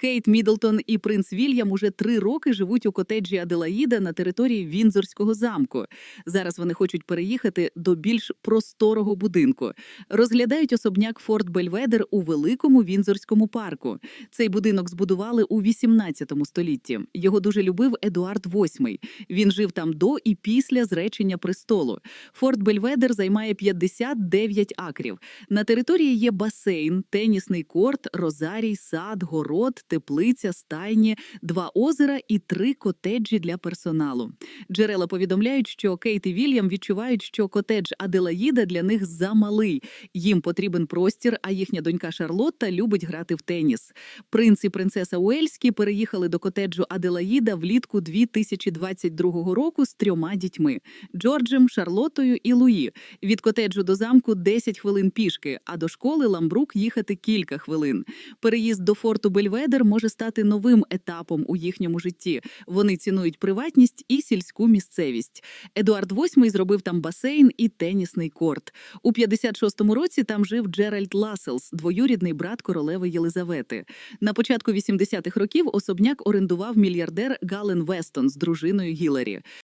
Кейт Мідлтон і принц Вільям уже три роки живуть у котеджі Аделаїда на території Вінзорського замку. Зараз вони хочуть переїхати до більш просторого будинку. Розглядають особняк Форт Бельведер у великому Вінзорському парку. Цей будинок збудували у 18 столітті. Його дуже любив Едуард VIII. Він жив там до і після зречення престолу. Форт Бельведер займає 59 акрів. На території є басейн, тенісний корт, розарій, сад, город, теплиця, стайні, два озера і три котеджі для персоналу. Джерела повідомляють, що Кейт і Вільям відчувають, що котедж Аделаїда для них замалий. Їм потрібен простір, а їхня донька Шарлотта любить грати в теніс. Принц і принцеса Уельські переїхали до котеджу Аделаїда влітку 2022 року з трьома дітьми Джорджем, Шарлотою і Луї. Від котеджу до замку 10 хвилин пішки, а до школи Ламбрук їхати кілька хвилин. Переїзд до форту Бельведер може стати новим етапом у їхньому житті. Вони цінують приватність і сільську місцевість. Едуард VIII зробив там басейн і тенісний корт. У 56-му році там жив Джеральд Ласселс, двоюрідний брат королеви Єлизавети. На початку 80-х років особняк орендував мільярдер Гален Вестон з дружиною Гіларі.